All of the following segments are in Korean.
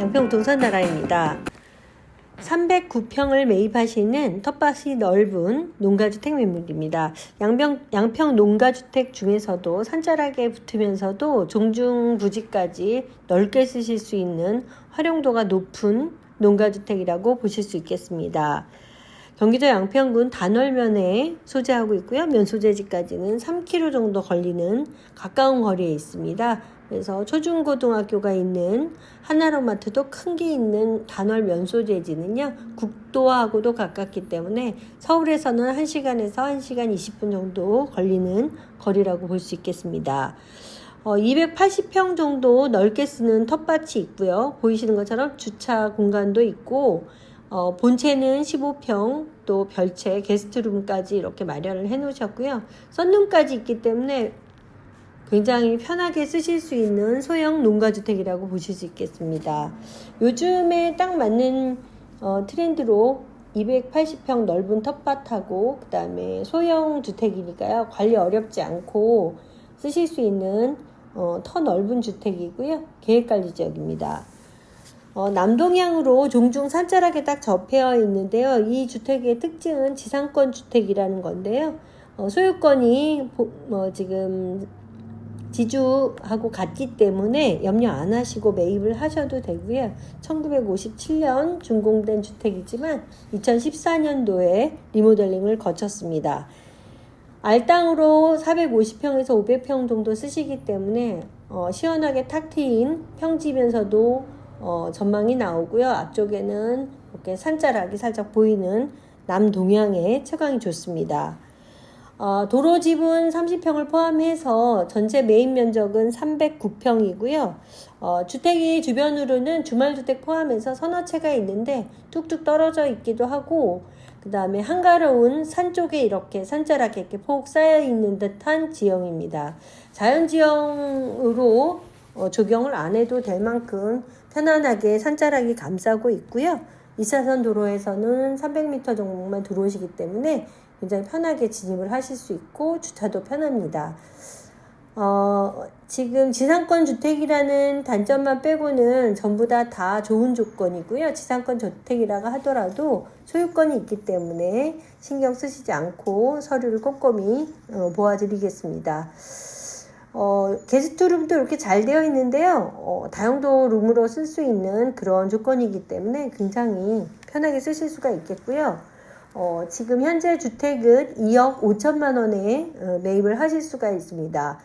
양평 동산나라입니다. 309평을 매입하시는 텃밭이 넓은 농가주택 매물입니다. 양평, 양평 농가주택 중에서도 산자락에 붙으면서도 종중 부지까지 넓게 쓰실 수 있는 활용도가 높은 농가주택이라고 보실 수 있겠습니다. 경기도 양평군 단월면에 소재하고 있고요. 면소재지까지는 3km 정도 걸리는 가까운 거리에 있습니다. 그래서 초중고등학교가 있는 하나로마트도 큰 게 있는 단월 면소재지는요. 국도하고도 가깝기 때문에 서울에서는 1시간에서 1시간 20분 정도 걸리는 거리라고 볼 수 있겠습니다. 어, 280평 정도 넓게 쓰는 텃밭이 있고요. 보이시는 것처럼 주차 공간도 있고 어, 본체는 15평 또 별채 게스트룸까지 이렇게 마련을 해 놓으셨고요. 썬룸까지 있기 때문에 굉장히 편하게 쓰실 수 있는 소형 농가주택이라고 보실 수 있겠습니다. 요즘에 딱 맞는 어, 트렌드로 280평 넓은 텃밭하고 그 다음에 소형 주택이니까요. 관리 어렵지 않고 쓰실 수 있는 어, 터 넓은 주택이고요. 계획관리 지역입니다. 어, 남동향으로 종중 산자락에 딱 접해 있는데요. 이 주택의 특징은 지상권 주택이라는 건데요. 어, 소유권이 보, 뭐 지금 지주하고 같기 때문에 염려 안 하시고 매입을 하셔도 되고요. 1957년 준공된 주택이지만 2014년도에 리모델링을 거쳤습니다. 알땅으로 450평에서 500평 정도 쓰시기 때문에 어, 시원하게 탁 트인 평지면서도 어, 전망이 나오고요. 앞쪽에는 이렇게 산자락이 살짝 보이는 남동향의 채광이 좋습니다. 어, 도로 지분 30평을 포함해서 전체 메인 면적은 309평이고요. 어, 주택이 주변으로는 주말주택 포함해서 서너 채가 있는데 뚝뚝 떨어져 있기도 하고 그 다음에 한가로운 산 쪽에 이렇게 산자락에 이렇게 폭 쌓여 있는 듯한 지형입니다. 자연지형으로 어, 조경을 안 해도 될 만큼 편안하게 산자락이 감싸고 있고요. 2차선 도로에서는 300m 정도만 들어오시기 때문에 굉장히 편하게 진입을 하실 수 있고 주차도 편합니다. 어, 지금 지상권 주택이라는 단점만 빼고는 전부 다 다 좋은 조건이고요. 지상권 주택이라고 하더라도 소유권이 있기 때문에 신경 쓰시지 않고 서류를 꼼꼼히 어, 보아드리겠습니다. 어, 게스트룸도 이렇게 잘 되어 있는데요. 어, 다용도 룸으로 쓸 수 있는 그런 조건이기 때문에 굉장히 편하게 쓰실 수가 있겠고요. 어, 지금 현재 주택은 2억 5천만 원에 어, 매입을 하실 수가 있습니다.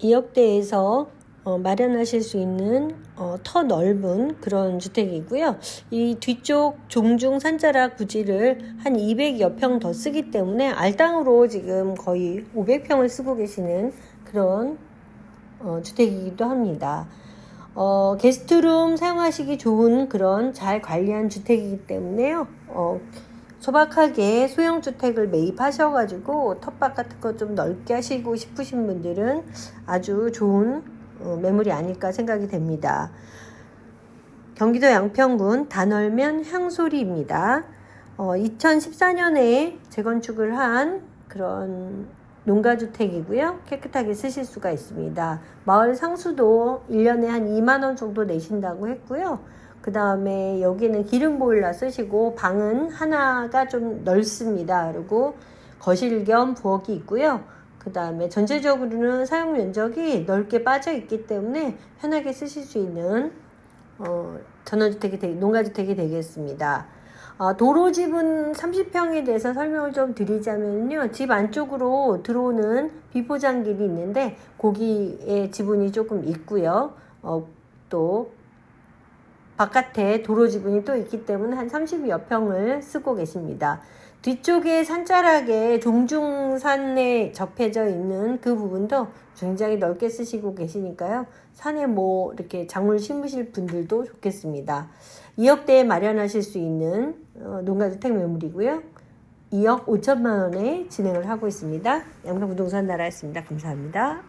2억대에서 어, 마련하실 수 있는 어, 터 넓은 그런 주택이고요. 이 뒤쪽 종중 산자락 부지를 한 200여 평 더 쓰기 때문에 알땅으로 지금 거의 500평을 쓰고 계시는 그런 어, 주택이기도 합니다. 어, 게스트룸 사용하시기 좋은 그런 잘 관리한 주택이기 때문에요. 어, 소박하게 소형 주택을 매입하셔가지고 텃밭 같은 거 좀 넓게 하시고 싶으신 분들은 아주 좋은 어, 매물이 아닐까 생각이 됩니다. 경기도 양평군 단월면 향소리입니다. 어, 2014년에 재건축을 한 그런 농가주택이고요. 깨끗하게 쓰실 수가 있습니다. 마을 상수도 1년에 한 2만원 정도 내신다고 했고요. 그 다음에 여기는 기름 보일러 쓰시고 방은 하나가 좀 넓습니다. 그리고 거실 겸 부엌이 있고요. 그 다음에 전체적으로는 사용 면적이 넓게 빠져 있기 때문에 편하게 쓰실 수 있는 어, 전원주택이 되, 농가주택이 되겠습니다. 어, 도로 지분 30평에 대해서 설명을 좀 드리자면요. 집 안쪽으로 들어오는 비포장길이 있는데 거기에 지분이 조금 있고요. 어, 또 바깥에 도로 지분이 또 있기 때문에 한 30여 평을 쓰고 계십니다. 뒤쪽에 산자락에 종중산에 접해져 있는 그 부분도 굉장히 넓게 쓰시고 계시니까요. 산에 뭐 이렇게 작물 심으실 분들도 좋겠습니다. 2억대에 마련하실 수 있는 어, 농가주택 매물이고요. 2억 5천만 원에 진행을 하고 있습니다. 양평 부동산 나라였습니다. 감사합니다.